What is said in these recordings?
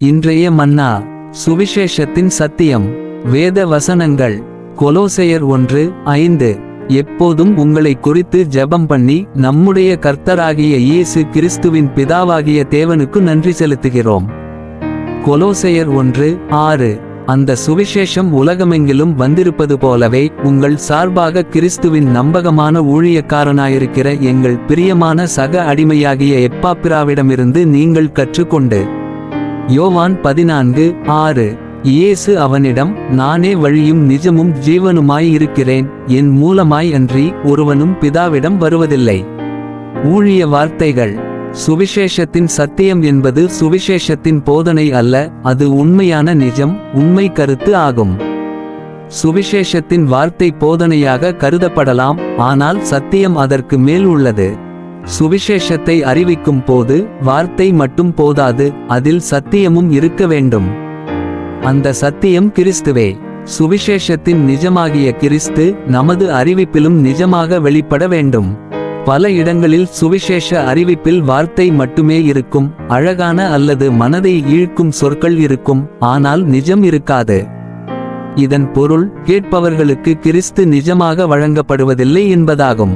இன்றைய மன்னா சுவிசேஷத்தின் சத்தியம். வேத வசனங்கள் கொலோசையர் ஒன்று ஐந்து. எப்போதும் உங்களை குறித்து ஜெபம் பண்ணி நம்முடைய கர்த்தராகிய இயேசு கிறிஸ்துவின் பிதாவாகிய தேவனுக்கு நன்றி செலுத்துகிறோம். கொலோசையர் ஒன்று ஆறு. அந்த சுவிசேஷம் உலகமெங்கிலும் வந்திருப்பது போலவே உங்கள் சார்பாக கிறிஸ்துவின் நம்பகமான ஊழியக்காரனாயிருக்கிற எங்கள் பிரியமான சக அடிமையாகிய எப்பாப்பிராவிடமிருந்து நீங்கள் கற்றுக்கொண்டு யோவான் பதினான்கு ஆறு. இயேசு அவனிடம் நானே வழியும் நிஜமும் ஜீவனுமாய் இருக்கிறேன். என் மூலமாய் அன்றி ஒருவனும் பிதாவிடம் வருவதில்லை. ஊழிய வார்த்தைகள். சுவிசேஷத்தின் சத்தியம் என்பது சுவிசேஷத்தின் போதனை அல்ல அது உண்மையான நிஜம் உண்மை கருத்து ஆகும். சுவிசேஷத்தின் வார்த்தை போதனையாக கருதப்படலாம் ஆனால் சத்தியம் அதற்கு மேல் உள்ளது. சுவிசேஷத்தை அறிவிக்கும் போது வார்த்தை மட்டும் போதாது அதில் சத்தியமும் இருக்க வேண்டும். அந்த சத்தியம் கிறிஸ்துவே. சுவிசேஷத்தின் நிஜமாகிய கிறிஸ்து நமது அறிவிப்பிலும் நிஜமாக வெளிப்பட வேண்டும். பல இடங்களில் சுவிசேஷ அறிவிப்பில் வார்த்தை மட்டுமே இருக்கும் அழகான அல்லது மனதை ஈழ்க்கும் சொற்கள் இருக்கும் ஆனால் நிஜம் இருக்காது. இதன் பொருள் கேட்பவர்களுக்கு கிறிஸ்து நிஜமாக வழங்கப்படுவதில்லை என்பதாகும்.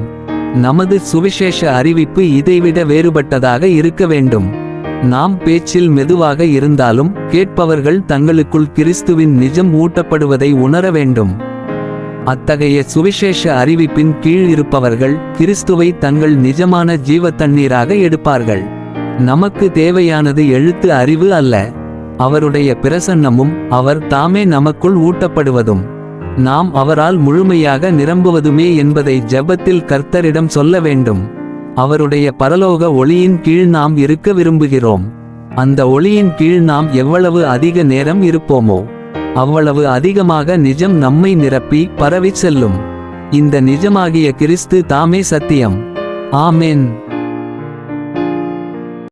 நமது சுவிசேஷ அறிவிப்பு இதைவிட வேறுபட்டதாக இருக்க வேண்டும். நாம் பேச்சில் மெதுவாக இருந்தாலும் கேட்பவர்கள் தங்களுக்குள் கிறிஸ்துவின் நிஜம் ஊட்டப்படுவதை உணர வேண்டும். அத்தகைய சுவிசேஷ அறிவிப்பின் கீழ் இருப்பவர்கள் கிறிஸ்துவை தங்கள் நிஜமான ஜீவ தண்ணீராக எடுப்பார்கள். நமக்கு தேவையானது எழுத்து அறிவு அல்ல. அவருடைய பிரசன்னமும் அவர் தாமே நமக்குள் ஊட்டப்படுவதும். நாம் அவரால் முழுமையாக நிரம்புவதுமே என்பதை ஜெபத்தில் கர்த்தரிடம் சொல்ல வேண்டும். அவருடைய பரலோக ஒளியின் கீழ் நாம் இருக்க விரும்புகிறோம். அந்த ஒளியின் கீழ் நாம் எவ்வளவு அதிக நேரம் இருப்போமோ அவ்வளவு அதிகமாக நிஜம் நம்மை நிரப்பி பரவிச் செல்லும். இந்த நிஜமாகிய கிறிஸ்து தாமே சத்தியம். ஆமென்.